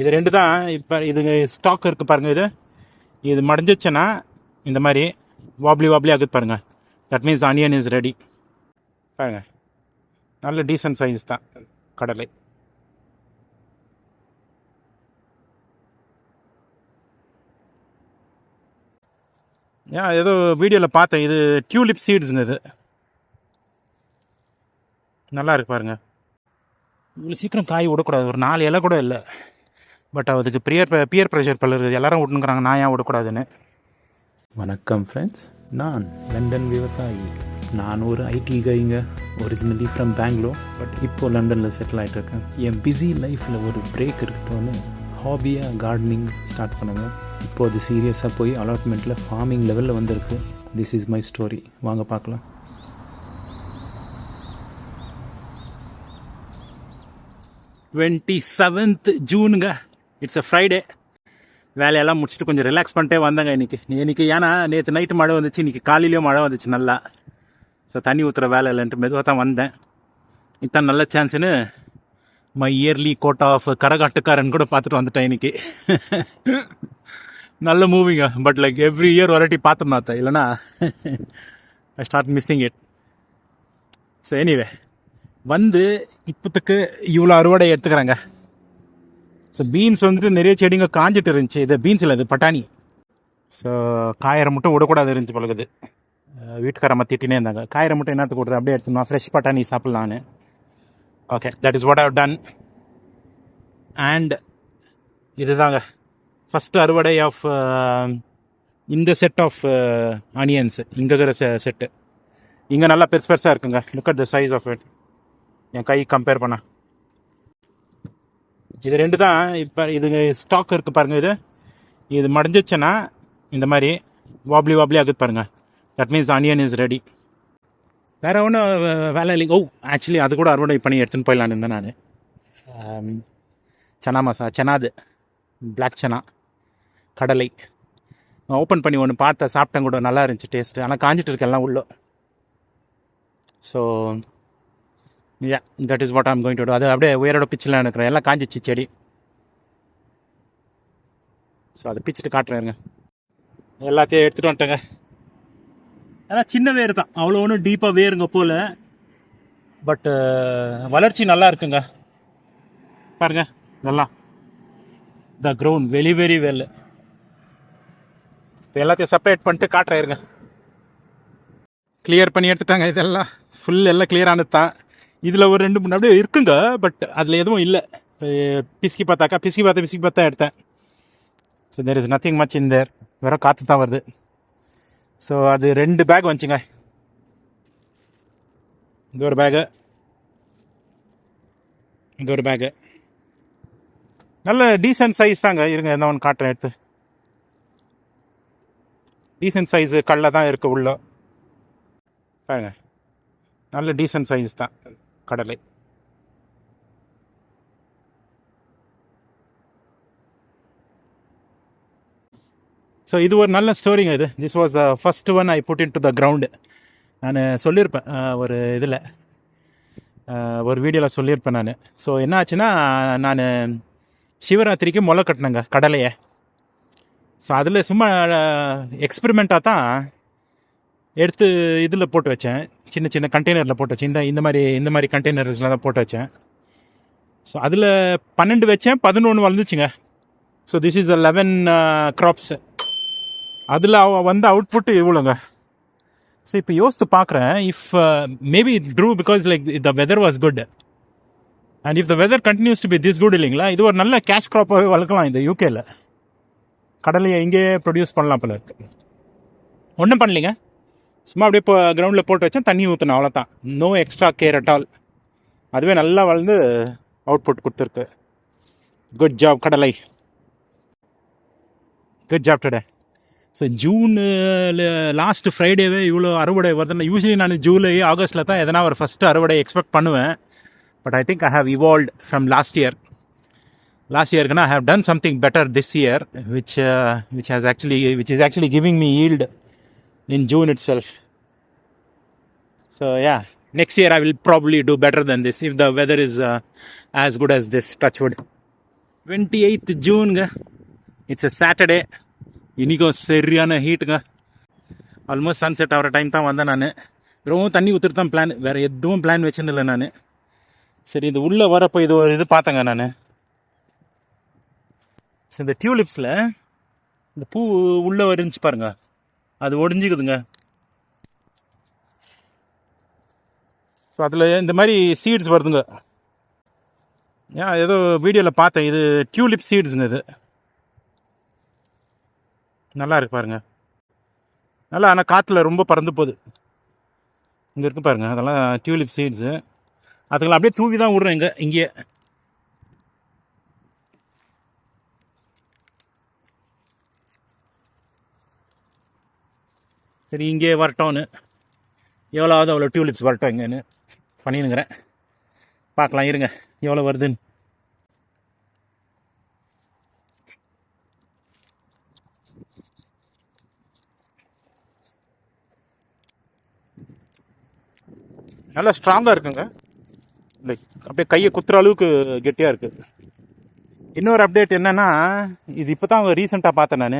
இது ரெண்டு தான். இப்போ இது ஸ்டாக் இருக்குது பாருங்கள் இது. இது மடிஞ்சிச்சுன்னா இந்த மாதிரி வாப்லி வாப்லி ஆகுது பாருங்கள் that means onion is ready பாருங்கள் நல்ல டீசன்ட் சைஸ் தான் கடலை. ஏன் ஏதோ வீடியோவில் பார்த்தேன். இது டியூலிப் சீட்ஸுங்க இது. நல்லா இருக்கு பாருங்க. இவ்வளோ சீக்கிரம் காய் விடக்கூடாது. ஒரு நாலு இலை கூட இல்லை. பட் அதுக்கு பியர் பியர் ப்ரெஷர் பல்லர் எல்லாரும் விட்டுனுக்குறாங்க நான் ஏன் விடக்கூடாதுன்னு வணக்கம் ஃப்ரெண்ட்ஸ் நான் லண்டன் விவசாயி. நான் ஒரு ஐடி கைங்க ஒரிஜினலி ஃப்ரம் பெங்களூர் பட் இப்போ லண்டனில் செட்டில் ஆகிட்டு இருக்கேன் என் பிஸி லைஃப்பில் ஒரு பிரேக் இருக்கட்டும்னு ஹாபியாக கார்டனிங் ஸ்டார்ட் பண்ணுங்க. இப்போ அது சீரியஸாக போய் அலாட்மெண்ட்டில் ஃபார்மிங் லெவலில் வந்திருக்கு. திஸ் இஸ் மை ஸ்டோரி வாங்க பார்க்கலாம். டுவெண்ட்டி செவன்த் ஜூனுங்க இட்ஸ் அ ஃப்ரைடே வேலையெல்லாம் முடிச்சுட்டு கொஞ்சம் ரிலாக்ஸ் பண்ணிட்டே வந்தேங்க இன்னைக்கு. இன்னைக்கு ஏன்னா நேற்று நைட்டு மழை வந்துச்சு இன்றைக்கி காலையிலேயும் மழை வந்துச்சு நல்லா. ஸோ தண்ணி ஊற்றுற வேலை இல்லைன்ட்டு மெதுவாக தான் வந்தேன். இதான் நல்ல சான்ஸ்னு my yearly quota of Karakattakkaran கூட பார்த்துட்டு வந்துட்டேன் இன்னைக்கு. நல்ல மூவிங்க பட் லைக் எவ்ரி இயர் ஒரட்டி பார்த்தோம்னா தான் இல்லைனா I start missing it so anyway வந்து இப்போத்துக்கு இவ்வளோ அறுவடை எடுத்துக்கிறேங்க. ஸோ பீன்ஸ் வந்துட்டு நிறைய செடிங்க காஞ்சிட்டு இருந்துச்சு. இது பீன்ஸ் இல்லை இது பட்டாணி. ஸோ காயரை மட்டும் விடக்கூடாது இருந்துச்சு பழகுது வீட்டுக்காரம்மா திட்டினே இருந்தாங்க. காயரை மட்டும் என்னத்துக்கு விடுறது அப்படியே எடுத்துமா ஃப்ரெஷ் பட்டாணி சாப்பிட்லான்னு okay that is what how done and இதுதாங்க. ஃபஸ்ட்டு அறுவடை ஆஃப் இந்த செட் ஆஃப் ஆனியன்ஸ் இங்கே இருக்கிற செ செட்டு இங்கே நல்லா பெருசு பெருசாக இருக்குங்க. Look at the size of it என் கை கம்பேர் பண்ண. இது ரெண்டு தான் இப்போ இது ஸ்டாக் இருக்குது பாருங்கள் இது. இது மடைஞ்சிச்சுன்னா இந்த மாதிரி வாப்லி வாப்லி ஆகுது பாருங்கள் that means onion is ready வேறு ஒன்றும் வேலை இல்லைங்க. ஓ ஆக்சுவலி அது கூட அறுவடை பண்ணி எடுத்துன்னு போயிடலான்னு இருந்தேன் நான். சனா மசா சனாது பிளாக் சனா. கடலை. ஓப்பன் பண்ணி ஒன்று பார்த்தேன் சாப்பிட்டேன் கூட. நல்லா இருந்துச்சு டேஸ்ட்டு ஆனால் காஞ்சிட்டு இருக்கெல்லாம் உள்ள. So yeah that is what I'm going to அது அப்படியே உயரோட பிச்சில் இருக்கிறேன் எல்லாம் காஞ்சிச்சு செடி. ஸோ அதை பிச்சுட்டு காட்டுறேங்க எல்லாத்தையும் எடுத்துகிட்டு வந்துட்டேங்க. ஏன்னா சின்ன வேர் தான். அவ்வளோ ஒன்றும் டீப்பாக வேருங்க போல். பட்டு வளர்ச்சி நல்லா இருக்குங்க. பாருங்க இதெல்லாம் the ground very very well இப்போ எல்லாத்தையும் செப்பரேட் பண்ணிட்டு காட்டுறேன் இருங்க. கிளியர் பண்ணி எடுத்துட்டாங்க. இதெல்லாம் ஃபுல் எல்லாம் கிளியர் ஆனது தான் இதில் ஒரு ரெண்டு மூணு அப்படியே இருக்குங்க பட் அதில் எதுவும் இல்லை. பிசுக்கி பார்த்தாக்கா பிசுக்கி பார்த்தா பிசுக்கி பார்த்தா எடுத்தேன். So there is nothing much in there வேற காற்று தான் வருது. ஸோ அது ரெண்டு பேக் வந்துச்சுங்க. இது ஒரு பேகு இது ஒரு பேகு நல்ல டீசென்ட் சைஸ் தாங்க. இருங்க என்ன ஒன்று காட்டுறேன் எடுத்து. டீசென்ட் சைஸு கல்ல தான் இருக்குது உள்ள. பாருங்க. நல்ல டீசென்ட் சைஸ் தான். கடலை. ஸோ இது ஒரு நல்ல ஸ்டோரிங்க இது. This was the first one I put in to the ground நான் சொல்லியிருப்பேன் ஒரு இதில். ஒரு வீடியோவில் சொல்லியிருப்பேன் நான். ஸோ என்ன ஆச்சுன்னா நான் சிவராத்திரிக்கு முளை கட்டினேங்க கடலையை. ஸோ அதில் சும்மா எக்ஸ்பெரிமெண்ட்டாக தான் எடுத்து இதில் போட்டு வச்சேன். சின்ன சின்ன கண்டெய்னரில் போட்டு வச்சேன். இந்த இந்த மாதிரி இந்த மாதிரி கண்டெய்னர்ஸில் தான் போட்டு வச்சேன். ஸோ அதில் பன்னெண்டு வச்சேன். பதினொன்று வளர்ந்துச்சுங்க so this is a eleven uh, crops அதில் அவ வந்த அவுட்புட்டு இவ்வளோங்க. ஸோ இப்போ யோசித்து பார்க்குறேன். If maybe true because like the weather was good and if the weather continues to be this good இல்லைங்களா இது ஒரு நல்ல கேஷ் க்ராப்பாகவே வளர்க்கலாம் இந்த யூகேயில் கடலையை இங்கேயே ப்ரொடியூஸ் பண்ணலாம் போல இருக்கு. ஒன்றும் பண்ணலைங்க. சும்மா அப்படியே இப்போ கிரவுண்டில் போட்டு வச்சேன் தண்ணி ஊற்றினேன் அவ்வளோதான் no extra care at all அதுவே நல்லா வளர்ந்து அவுட்புட் கொடுத்துருக்கு. குட் ஜாப் கடலை. Good job today so June last ஃப்ரைடேவே இவ்வளோ அறுவடை வருதுன்னா யூஸ்வலி நான் ஜூலை ஆகஸ்ட்டில் தான் எதனா ஒரு ஃபஸ்ட்டு அறுவடை எக்ஸ்பெக்ட் பண்ணுவேன். But I think I have evolve from last year last இயர்க்குனா I have done something better this year which which has actually which is actually giving me yield in June itself so yeah next year I will probably do better then this if the weather is as good as this touch wood. Twenty eighth ஜூனுங்க it's a Saturday இன்றைக்கும் சரியான ஹீட்டுங்க almost sunset ஆகிற time தான் வந்தேன் நான். ரொம்ப தண்ணி ஊற்றுட்டு தான் பிளான் வேறு எதுவும் பிளான் வச்சுருந்தில்ல நான். சரி இது உள்ளே வரப்போ இது ஒரு இது பார்த்தேங்க நான். இந்த டியூலிப்ஸில் இந்த பூ உள்ளே இருந்துச்சு பாருங்க. அது ஒடிஞ்சுக்குதுங்க. ஸோ அதில் இந்த மாதிரி சீட்ஸ் வருதுங்க. ஏன் ஏதோ வீடியோவில் பார்த்தேன். இது டியூலிப் சீட்ஸுங்க இது. நல்லா இருக்கு பாருங்க. நல்லா ஆனால் காற்றுல ரொம்ப பறந்து போகுது. இங்கே இருக்கு பாருங்க அதெல்லாம் டியூலிப் சீட்ஸு அதுங்களை அப்படியே தூவி தான் விட்றேன் இங்கே இங்கேயே. சரி இங்கே வரட்டோன்னு எவ்வளோவது அவ்வளோ டியூலிப்ஸ் வரட்டும் இங்கேன்னு பண்ணினுங்கிறேன். பார்க்கலாம் இருங்க. எவ்வளோ வருதுன்னு. நல்லா ஸ்ட்ராங்காக இருக்குங்க. லைக் அப்படியே கையை குத்துற அளவுக்கு கெட்டியாக இருக்குது இன்னொரு அப்டேட் என்னென்னா இது இப்போ தான் ரீசெண்டாக பார்த்தேன் நான்.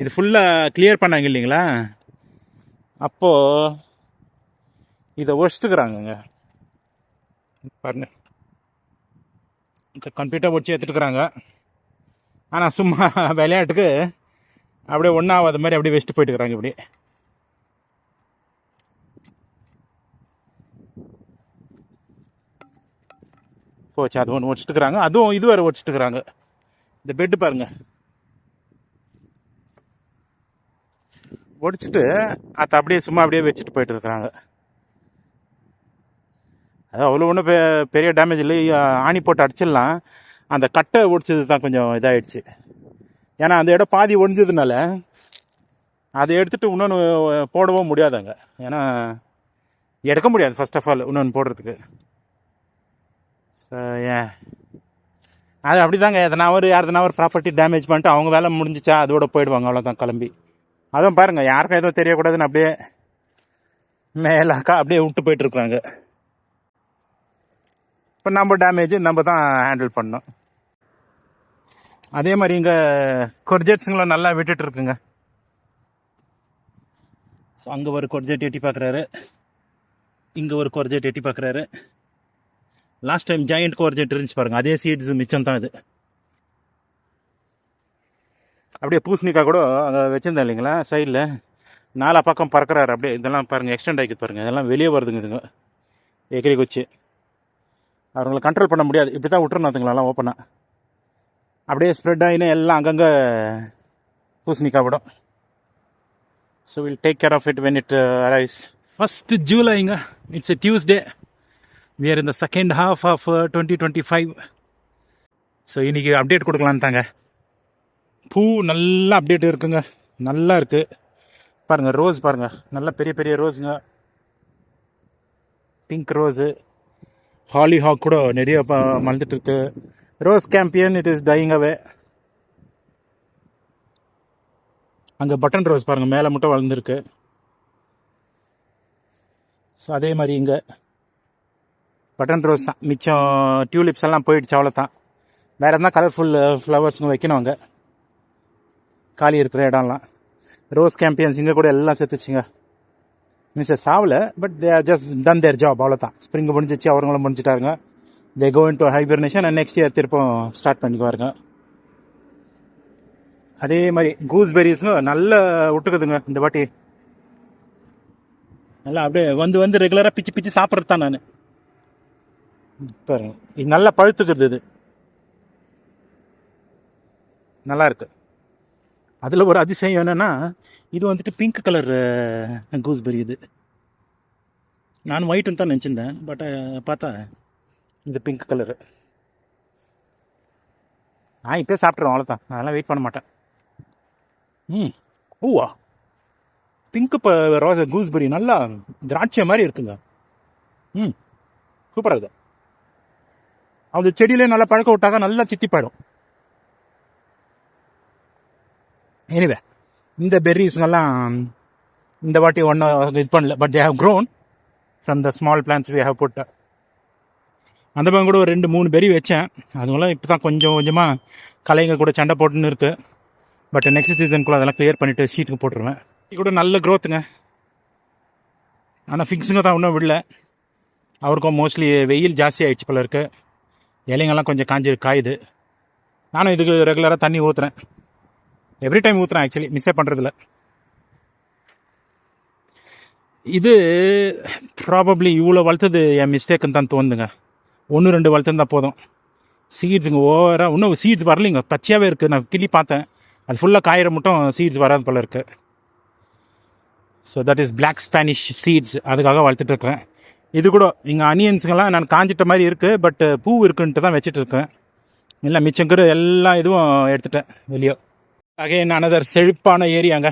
இது ஃபுல்லாக கிளியர் பண்ணாங்க இல்லைங்களா? அப்போது இதை ஒழிச்சுக்கிறாங்கங்க பாருங்க. இந்த கம்ப்யூட்டர் ஒடிச்சு எடுத்துட்டுக்கிறாங்க. ஆனால் சும்மா விளையாட்டுக்கு அப்படியே ஒன்றாவாத மாதிரி அப்படியே வச்சுட்டு போயிட்டுக்கிறாங்க இப்படி. போச்சு அது ஒன்று ஒடிச்சிட்டுக்கிறாங்க. அதுவும் இது வேறு ஒடிச்சிட்டுக்கிறாங்க. இந்த பெட்டு பாருங்கள் ஒடிச்சிட்டு அதை அப்படியே சும்மா அப்படியே வச்சுட்டு போயிட்டு இருக்கிறாங்க. அது அவ்வளோ ஒன்றும் பெ பெரிய டேமேஜ் இல்லை. ஆணி போட்டு அடிச்சிடலாம். அந்த கட்டை ஒடிச்சது தான் கொஞ்சம் இதாகிடுச்சு ஏன்னா அந்த இடம் பாதி ஒடிஞ்சதுனால அதை எடுத்துகிட்டு இன்னொன்று போடவும் முடியாதாங்க ஏன்னா எடுக்க முடியாது ஃபஸ்ட் ஆஃப் ஆல் இன்னொன்று போடுறதுக்கு. ஸோ ஏன் அது அப்படி தாங்க எதனா ஒரு யாருதுனா ஒரு ப்ராப்பர்ட்டி டேமேஜ் பண்ணிட்டு அவங்க வேலை முடிஞ்சிச்சா அதோட போயிடுவாங்க. அவ்வளோதான் கிளம்பி. அதுவும் பாருங்கள் யாருக்கும் எதுவும் தெரியக்கூடாதுன்னு அப்படியே மேலாக்கா அப்படியே விட்டு போயிட்டுருக்குறாங்க. இப்போ நம்ம டேமேஜ் நம்ம தான் ஹேண்டில் பண்ணோம் அதே மாதிரி இங்கே கொர்ஜெட்ஸுங்களை நல்லா விட்டுட்டுருக்குங்க. ஸோ அங்கே ஒரு கொர்ஜெட் எட்டி பார்க்குறாரு இங்கே ஒரு கொர்ஜெட் எட்டி பார்க்குறாரு லாஸ்ட் டைம் ஜாயிண்ட் கோர்ஜெட் இருந்துச்சு பாருங்க அதே சீட்ஸ் மிச்சம் தான் இது. அப்படியே பூசணிக்காய் கூட அங்கே வச்சுருந்தேன் இல்லைங்களா? சைடில் நாலா பக்கம் பறக்கிறாரு. அப்படியே இதெல்லாம் பாருங்கள் எக்ஸ்டெண்ட் ஆகிக்குது பாருங்கள் இதெல்லாம் வெளியே வருதுங்க இதுங்க. எக்கரி குச்சி. அவங்கள கண்ட்ரோல் பண்ண முடியாது. இப்படி தான் விட்டுறணும் அதுங்களெல்லாம் ஓப்பனாக அப்படியே ஸ்ப்ரெட் ஆகினு எல்லாம் அங்கங்கே பூசணிக்காய் விடும் so will take care of it when it arise first ஜூலைங்க it's a Tuesday we are in the second half of uh, 2025 ஸோ இன்றைக்கி அப்டேட் கொடுக்கலான்னு தாங்க. பூ நல்லா அப்டேட் இருக்குங்க. நல்லா இருக்குது பாருங்கள் ரோஸ் பாருங்கள் நல்லா பெரிய பெரிய ரோஸுங்க பிங்க் ரோஸு ஹாலி ஹாக் கூட நிறைய ப மலர்ந்துட்டு இருக்கு. Rose campion it is dying away அங்கே பட்டன் ரோஸ் பாருங்கள் மேலே மட்டும் வளர்ந்துருக்கு. ஸோ அதே மாதிரி இங்கே. பட்டன் ரோஸ் தான். மிச்சம் டியூலிப்ஸ் எல்லாம் போயிடுச்சு அவ்வளோ தான் வேறு எதுனா கலர்ஃபுல் ஃப்ளவர்ஸுங்க uh, வைக்கணும் அங்கே. காலி இருக்கிற இடம்லாம். ரோஸ் கேம்பியன்ஸ் இங்கே கூட எல்லாம் செத்துச்சுங்க. Miss சாவல but they are just done their job அவ்வளோ தான் ஸ்ப்ரிங் முடிஞ்சிச்சு அவங்களும் முடிஞ்சிட்டாருங்க. They go in to hibernation and next year திருப்பம் ஸ்டார்ட் பண்ணிக்குவாருங்க. அதே மாதிரி கூஸ்பெரிஸும் நல்ல விட்டுக்குதுங்க இந்த வாட்டி. நல்லா அப்படியே வந்து வந்து ரெகுலராக பிச்சு பிச்சு சாப்பிட்றது தான் நான். பாருங்க இது நல்லா பழுத்துக்குது இது. நல்லா இருக்குது அதில் ஒரு அதிசயம் என்னென்னா இது வந்துட்டு பிங்க் கலர் கூஸ்பெரி இது. நான் ஒயிட்டுன்னு தான் நினச்சிருந்தேன் பட் பார்த்தா இது பிங்க் கலரு நான் இப்போ சாப்பிட்ருவேன் அவ்வளோதான் அதெல்லாம் வெயிட் பண்ண மாட்டேன். ம். பூவா பிங்க் இப்போ ரோஸ் கூஸ்பெரி நல்லா திராட்சை மாதிரி இருக்குங்க. ம். சூப்பராக இருக்குது அது செடியிலே நல்லா பழக்க விட்டாக்கா நல்லா தித்தி போயிடும். எனிவே இந்த பெர்ரிஸ்ங்கெல்லாம் இந்த வாட்டி ஒன்றும் இது பண்ணல but they have grown from the small plants we have put அந்த பக்கம் கூட ஒரு ரெண்டு மூணு பெரி வச்சேன். அதுங்களாம் இப்போ தான் கொஞ்சம் கொஞ்சமாக கலைங்க கூட சண்டை போட்டுன்னு இருக்குது பட் நெக்ஸ்ட் சீசனுக்குள்ள அதெல்லாம் கிளியர் பண்ணிவிட்டு ஷீட்டுக்கு போட்டுருவேன். இது கூட நல்ல க்ரோத்துங்க ஆனால் ஃபிக்ஸுங்க தான் ஒன்றும் விடல. அவருக்கும் மோஸ்ட்லி வெயில் ஜாஸ்தி ஆகிடுச்சு போல இருக்குது இலைங்கெல்லாம் கொஞ்சம் காஞ்சி காயுது. நானும் இதுக்கு ரெகுலராக தண்ணி ஊற்றுறேன் எவ்ரி டைம் ஊற்றுறேன் ஆக்சுவலி மிஸ்ஸே பண்ணுறதில்ல இது ப்ராபப்ளி இவ்வளோ வளர்த்தது என் மிஸ்டேக்குன்னு தான் தோணுதுங்க. ஒன்று ரெண்டு வளர்த்துருந்தா போதும். சீட்ஸுங்க ஓவராக இன்னும் சீட்ஸ் வரலைங்க. பச்சையாகவே இருக்குது நான் கிள்ளி பார்த்தேன். அது ஃபுல்லாக காயிற மட்டும் சீட்ஸ் வராது போல இருக்குது so that is black Spanish seeds அதுக்காக வளர்த்துட்ருக்குறேன் இது கூட இங்கே அனியன்ஸுங்கெல்லாம் நான் காஞ்சிட்ட மாதிரி இருக்குது பட் பூ இருக்குன்ட்டு தான் வச்சுட்டு இருக்கேன் இல்லை மிச்சங்கிற எல்லா இதுவும் எடுத்துட்டேன் வெளியே. அகைன் அனதர் செழிப்பான ஏரியாங்க.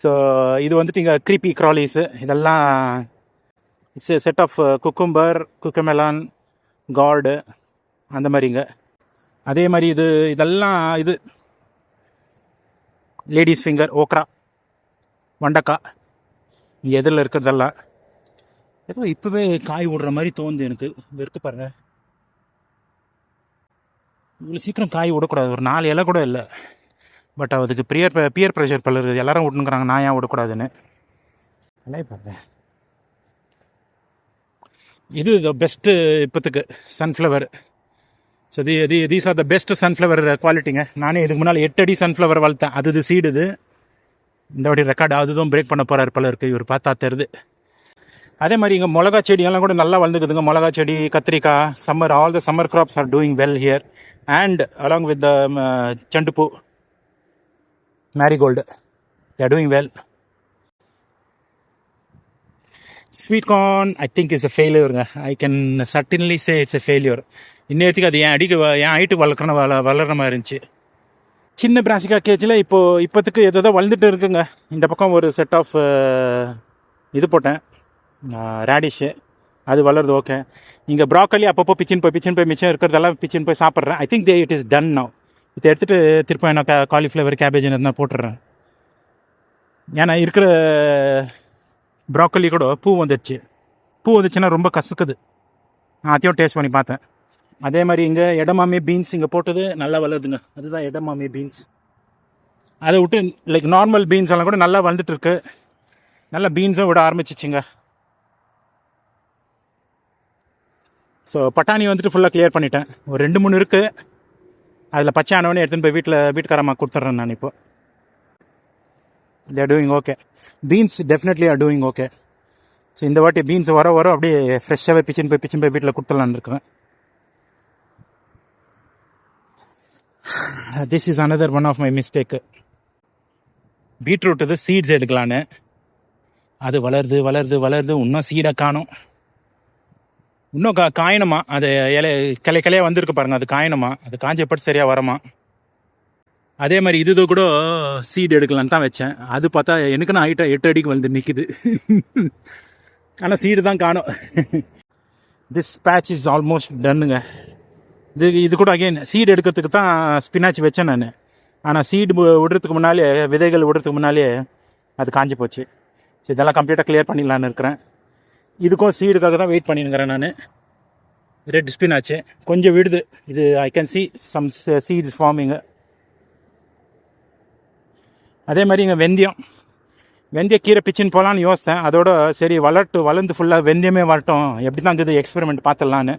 ஸோ இது வந்துட்டு இங்கே கிரிப்பி க்ராலிஸு இதெல்லாம் it's set of cucumber cucamelon gourd அந்த மாதிரிங்க. அதே மாதிரி இது இதெல்லாம் இது லேடிஸ் ஃபிங்கர் ஓக்ரா வண்டக்காய் இங்கே எதிரில் இருக்கிறதெல்லாம். ஏதோ இப்போவே காய் விடுற மாதிரி தோணுது எனக்கு. இது இருக்கு பாருங்கள் இவ்வளோ சீக்கிரம் காய் விடக்கூடாது ஒரு நாலு இலை கூட இல்லை. பட் அதுக்கு பியர் பியர் ப்ரெஷர் பல்லர் எல்லாரும் விட்டுனுக்குறாங்க நான் ஏன் விடக்கூடாதுன்னு நல்லா பாருங்க இது best இப்போத்துக்கு. Sunflower so the the these are the best sunflower குவாலிட்டிங்க நானே இதுக்கு முன்னால் எட்டு அடி சன்ஃப்ளவர் வளர்த்தேன். அது இது சீடு இது. இந்த வாட்டி ரெக்கார்டு அதுதான் பிரேக் பண்ண போகிறார் போல இருக்குது இவர் பார்த்தா தெரியுது. அதே மாதிரி இங்கே மிளகா செடியெல்லாம் கூட நல்லா வளர்ந்துக்குதுங்க. மிளகா செடி கத்திரிக்காய் summer all the summer crops are doing well here and along with the செண்டுப்பூ marigold they're doing well sweet corn I think is a ஃபெயிலியருங்க I can certainly say it's a failure இன்னத்துக்கு அது என் அடிக்கு என் ஹைட்டு வளர்க்குற வள வளர்கிற மாதிரி இருந்துச்சு. சின்ன Brassica கேஜில் இப்போ இப்போத்துக்கு எதோ வளர்ந்துட்டு இருக்குங்க. இந்த பக்கம் ஒரு செட் ஆஃப் uh, இது போட்டேன். ரேடிஷு அது வளருது ஓகே இங்கே ப்ராக்கலி அப்பப்போ பிச்சின் போய் பிச்சின் போய் மிச்சம் இருக்கிறதெல்லாம் பிச்சின் போய் சாப்பிட்றேன். I think they it is done no இதை எடுத்துகிட்டு திருப்ப என்ன காலிஃப்ளவர் கேபேஜ் என்ன போட்டுடுறேன் ஏன்னா இருக்கிற ப்ராக்கலி கூட பூ வந்துடுச்சு. பூ வந்துச்சுன்னா ரொம்ப கசக்குது. நான் அதையும் டேஸ்ட் பண்ணி பார்த்தேன். அதே மாதிரி இங்கே இடமாமே பீன்ஸ் இங்கே போட்டது நல்லா வளருதுங்க. அதுதான் இடமாமே பீன்ஸ் அதை விட்டு லைக் நார்மல் பீன்ஸ் எல்லாம் கூட நல்லா வளர்ந்துட்டு இருக்கு. நல்லா பீன்ஸும் விட ஆரம்பிச்சிச்சுங்க. ஸோ பட்டாணி வந்துட்டு ஃபுல்லாக கிளியர் பண்ணிட்டேன். ஒரு ரெண்டு மூணு இருக்குது அதில் பச்சை எடுத்துன்னு போய் வீட்டில் வீட்டுக்காரம்மா கொடுத்துட்றேன் நான் இப்போ. They're doing okay beans definitely are doing okay so இந்த வாட்டி பீன்ஸ் வர வர அப்படியே ஃப்ரெஷ்ஷாகவே பிச்சின் போய் பிச்சின் போய் வீட்டில் கொடுத்துடலான்னு இருக்கேன். This is another one of my mistake beetroot seeds எடுக்கலான்னு. அது வளருது வளருது வளருது. இன்னும் சீடை காணும். இன்னும் கா காயணுமா? அது இலை கிளை கிளையாக வந்திருக்கு பாருங்க. அது காயணுமா? அது காஞ்ச எப்படி சரியாக வரமா? அதே மாதிரி இது கூட சீட் எடுக்கலான்னு தான் வச்சேன். அது பார்த்தா எனக்குன்னு ஹைட்டாக எட்டு அடிக்கு வந்து நிற்குது ஆனால் சீடு தான் காணும். திஸ் பேட்ச் இஸ் ஆல்மோஸ்ட் டன்னுங்க இது இது கூட அகெயின் சீடு எடுக்கிறதுக்கு தான் ஸ்பினாச் வச்சேன் நான். ஆனால் சீடு விடுறதுக்கு முன்னாலே விதைகள் விடுறதுக்கு முன்னாலே அது காஞ்சி போச்சு. ஸோ இதெல்லாம் கம்ப்ளீட்டாக கிளியர் பண்ணிடலான்னு இருக்கிறேன். இதுக்கும் சீடுக்காக தான் வெயிட் பண்ணிருக்கிறேன் நான். ரெட் ஸ்பினாச்சு கொஞ்சம் விடுது. இது I can see some seeds forming அதே மாதிரி இங்கே வெந்தயம். வெந்தய கீரை பிச்சின்னு போகலான்னு யோசித்தேன். அதோட சரி வளர்ட்டு வளர்ந்து ஃபுல்லாக வெந்தயமே வரட்டும். எப்படி தான் இருக்குது எக்ஸ்பெரிமெண்ட் பார்த்துடலான்னு.